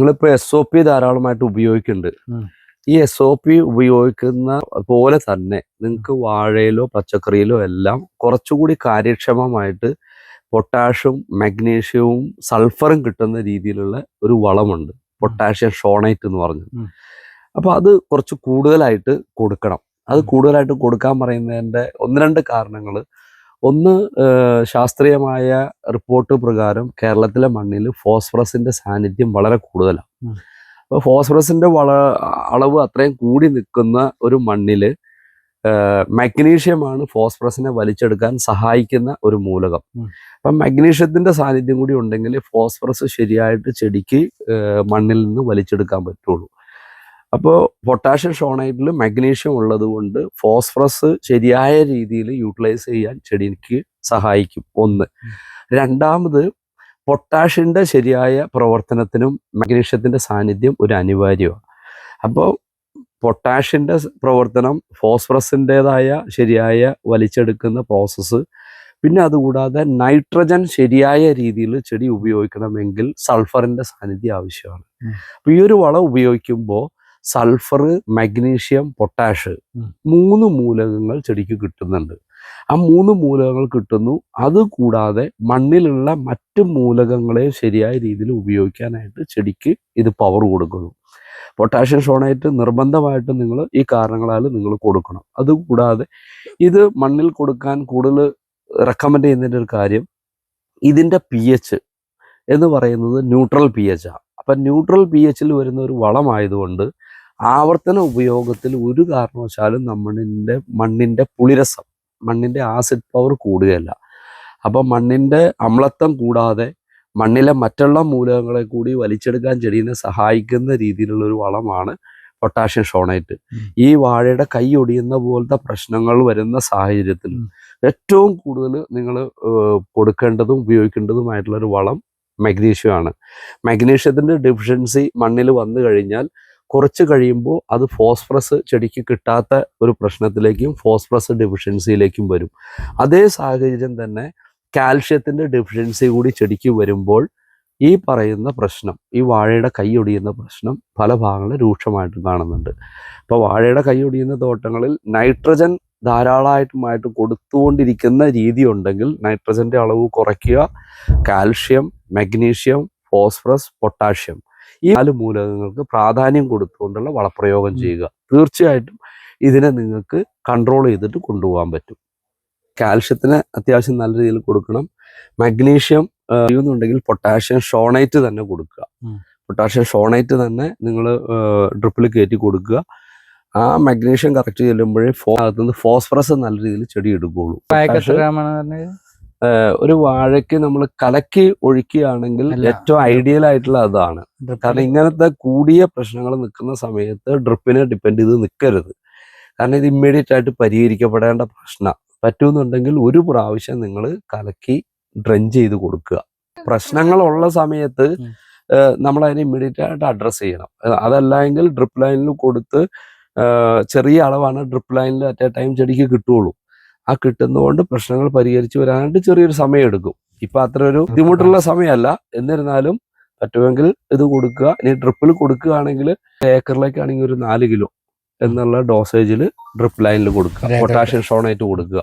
നിങ്ങളിപ്പോ S O P ധാരാളമായിട്ട് ഉപയോഗിക്കുന്നുണ്ട്. ഈ എസ് ഒ പി ഉപയോഗിക്കുന്ന പോലെ തന്നെ നിങ്ങൾക്ക് വാഴയിലോ പച്ചക്കറിയിലോ എല്ലാം കുറച്ചുകൂടി കാര്യക്ഷമമായിട്ട് പൊട്ടാഷ്യം മഗ്നീഷ്യവും സൾഫറും കിട്ടുന്ന രീതിയിലുള്ള ഒരു വളമുണ്ട്. പൊട്ടാഷ്യം ഷോണൈറ്റ് എന്ന് പറഞ്ഞു. അപ്പോൾ അപ്പൊ അത് കുറച്ച് കൂടുതലായിട്ട് കൊടുക്കണം. അത് കൂടുതലായിട്ട് കൊടുക്കാൻ പറയുന്നതിന്റെ ഒന്ന് രണ്ട് കാരണങ്ങൾ ഒന്ന് ശാസ്ത്രീയമായ റിപ്പോർട്ട് പ്രകാരം കേരളത്തിലെ മണ്ണിൽ ഫോസ്ഫറസിന്റെ സാന്നിധ്യം വളരെ കൂടുതലാണ്. അപ്പോൾ ഫോസ്ഫറസിന്റെ വള അളവ് അത്രയും കൂടി നിൽക്കുന്ന ഒരു മണ്ണിൽ മഗ്നീഷ്യമാണ് ഫോസ്ഫറസിനെ വലിച്ചെടുക്കാൻ സഹായിക്കുന്ന ഒരു മൂലകം. അപ്പം മഗ്നീഷ്യത്തിന്റെ സാന്നിധ്യം കൂടി ഉണ്ടെങ്കിൽ ഫോസ്ഫറസ് ശരിയായിട്ട് ചെടിക്ക് മണ്ണിൽ നിന്ന് വലിച്ചെടുക്കാൻ പറ്റുള്ളൂ അപ്പോൾ പൊട്ടാഷ്യം ഷോണൈറ്റിൽ മഗ്നീഷ്യം ഉള്ളത് കൊണ്ട് ഫോസ്ഫറസ് ശരിയായ രീതിയിൽ യൂട്ടിലൈസ് ചെയ്യാൻ ചെടിക്ക് സഹായിക്കും. ഒന്ന്. രണ്ടാമത് പൊട്ടാഷ്യന്റെ ശരിയായ പ്രവർത്തനത്തിനും മഗ്നീഷ്യത്തിന്റെ സാന്നിധ്യം ഒരു അനിവാര്യമാണ്. അപ്പോൾ പൊട്ടാഷ്യന്റെ പ്രവർത്തനം ഫോസ്ഫറസിന്റെതായ ശരിയായ വലിച്ചെടുക്കുന്ന പ്രോസസ്സ് പിന്നെ അതുകൂടാതെ നൈട്രജൻ ശരിയായ രീതിയിൽ ചെടി ഉപയോഗിക്കണമെങ്കിൽ സൾഫറിന്റെ സാന്നിധ്യം ആവശ്യമാണ്. അപ്പോൾ ഈ ഒരു വളം ഉപയോഗിക്കുമ്പോൾ സൾഫർ മഗ്നീഷ്യം പൊട്ടാഷ് മൂന്ന് മൂലകങ്ങൾ ചെടിക്ക് കിട്ടുന്നുണ്ട്. ആ മൂന്ന് മൂലകങ്ങൾ കിട്ടുന്നു. അതുകൂടാതെ മണ്ണിലുള്ള മറ്റ് മൂലകങ്ങളെ ശരിയായ രീതിയിൽ ഉപയോഗിക്കാനായിട്ട് ചെടിക്ക് ഇത് പവർ കൊടുക്കുന്നു. പൊട്ടാഷ്യം ഷോണൈറ്റ് നിർബന്ധമായിട്ടും നിങ്ങൾ ഈ കാരണങ്ങളാൽ നിങ്ങൾ കൊടുക്കണം. അതുകൂടാതെ ഇത് മണ്ണിൽ കൊടുക്കാൻ കൂടുതൽ റെക്കമെൻഡ് ചെയ്യുന്നതിന്റെ ഒരു കാര്യം ഇതിന്റെ പി എച്ച് എന്ന് പറയുന്നത് ന്യൂട്രൽ പി എച്ച് ആണ് അപ്പം ന്യൂട്രൽ പി എച്ചിൽ വരുന്ന ഒരു വളമായതുകൊണ്ട് ആവർത്തന ഉപയോഗത്തിൽ ഒരു കാരണവശാലും നമ്മളിന്റെ മണ്ണിന്റെ പുളിരസം മണ്ണിന്റെ ആസിഡ് പവർ കൂടുകയല്ല. അപ്പം മണ്ണിന്റെ അമ്ലത്വം കൂടാതെ മണ്ണിലെ മറ്റുള്ള മൂലകങ്ങളെ കൂടി വലിച്ചെടുക്കാൻ ചെടീനെ സഹായിക്കുന്ന രീതിയിലുള്ള ഒരു വളമാണ് പൊട്ടാഷ്യം ഷോണൈറ്റ് ഈ വാഴയുടെ കൈ ഒടിയുന്ന പോലത്തെ പ്രശ്നങ്ങൾ വരുന്ന സാഹചര്യത്തിൽ ഏറ്റവും കൂടുതൽ നിങ്ങൾ കൊടുക്കേണ്ടതും ഉപയോഗിക്കേണ്ടതുമായിട്ടുള്ള ഒരു വളം മഗ്നീഷ്യമാണ് മഗ്നീഷ്യത്തിന്റെ ഡെഫിഷ്യൻസി മണ്ണിൽ വന്നു കഴിഞ്ഞാൽ കുറച്ച് കഴിയുമ്പോൾ അത് ഫോസ്ഫറസ് ചെടിക്ക് കിട്ടാത്ത ഒരു പ്രശ്നത്തിലേക്കും ഫോസ്ഫറസ് ഡെഫിഷ്യൻസിയിലേക്കും വരും. അതേ സാഹചര്യം തന്നെ കാൽഷ്യത്തിന്റെ ഡെഫിഷ്യൻസി കൂടി ചെടിക്ക് വരുമ്പോൾ ഈ പറയുന്ന പ്രശ്നം ഈ വാഴയുടെ കൈയൊടിയുന്ന പ്രശ്നം പല ഭാഗങ്ങളിൽ രൂക്ഷമായിട്ട് കാണുന്നുണ്ട്. അപ്പോൾ വാഴയുടെ കൈയൊടിയുന്ന തോട്ടങ്ങളിൽ നൈട്രജൻ ധാരാളമായിട്ടുമായിട്ട് കൊടുത്തുകൊണ്ടിരിക്കുന്ന രീതി ഉണ്ടെങ്കിൽ നൈട്രജന്റെ അളവ് കുറയ്ക്കുക. കാൽഷ്യം മഗ്നീഷ്യം ഫോസ്ഫറസ് പൊട്ടാഷ്യം ഈ നാല് മൂലകങ്ങൾക്ക് പ്രാധാന്യം കൊടുത്തുകൊണ്ടുള്ള വളപ്രയോഗം ചെയ്യുക. തീർച്ചയായിട്ടും ഇതിനെ നിങ്ങൾക്ക് കൺട്രോൾ ചെയ്തിട്ട് കൊണ്ടുപോകാൻ പറ്റും. കാൽഷ്യത്തിന് അത്യാവശ്യം നല്ല രീതിയിൽ കൊടുക്കണം. മഗ്നീഷ്യം ചെയ്യുന്നുണ്ടെങ്കിൽ പൊട്ടാഷ്യം ഷോണൈറ്റ് തന്നെ കൊടുക്കുക. പൊട്ടാഷ്യം ഷോണൈറ്റ് തന്നെ നിങ്ങൾ ഡ്രിപ്പിൽ കയറ്റി കൊടുക്കുക. ആ മഗ്നീഷ്യം കറക്റ്റ് ചെല്ലുമ്പോഴേ ഫോ അകത്തുനിന്ന് ഫോസ്ഫറസ് നല്ല രീതിയിൽ ചെടി എടുക്കുകയുള്ളൂ ഒരു വാഴയ്ക്ക് നമ്മൾ കലക്കി ഒഴിക്കുകയാണെങ്കിൽ ഏറ്റവും ഐഡിയൽ ആയിട്ടുള്ള അതാണ്. കാരണം ഇങ്ങനത്തെ കൂടിയ പ്രശ്നങ്ങൾ നിൽക്കുന്ന സമയത്ത് ഡ്രിപ്പിനെ ഡിപ്പെൻഡ് ചെയ്ത് നിൽക്കരുത്. കാരണം ഇത് ഇമ്മീഡിയറ്റ് ആയിട്ട് പരിഹരിക്കപ്പെടേണ്ട പ്രശ്നം. പറ്റുമെന്നുണ്ടെങ്കിൽ ഒരു പ്രാവശ്യം നിങ്ങൾ കലക്കി ഡ്രെഞ്ച് ചെയ്ത് കൊടുക്കുക. പ്രശ്നങ്ങൾ ഉള്ള സമയത്ത് നമ്മൾ അതിനെ ഇമ്മീഡിയറ്റ് ആയിട്ട് അഡ്രസ്സ് ചെയ്യണം. അതല്ലെങ്കിൽ അതല്ല എങ്കിൽ ഡ്രിപ്പ് ലൈനിൽ കൊടുത്ത് ചെറിയ അളവാണ് ഡ്രിപ്പ് ലൈനിൽ അറ്റ് എ ടൈം ചെടിക്ക് കിട്ടുള്ളൂ. ആ കിട്ടുന്നതുകൊണ്ട് പ്രശ്നങ്ങൾ പരിഹരിച്ചു വരാനായിട്ട് ചെറിയൊരു സമയം എടുക്കും ഇപ്പൊ അത്ര ഒരു ബുദ്ധിമുട്ടുള്ള സമയമല്ല. എന്നിരുന്നാലും പറ്റുമെങ്കിൽ ഇത് കൊടുക്കുക. ഇനി ഡ്രിപ്പിൽ കൊടുക്കുകയാണെങ്കിൽ ഏക്കറിലേക്കാണെങ്കിൽ ഒരു നാല് കിലോ എന്നുള്ള ഡോസേജിൽ ഡ്രിപ്പ് ലൈനിൽ കൊടുക്കുക. പൊട്ടാഷ്യം ഷോണായിട്ട് കൊടുക്കുക.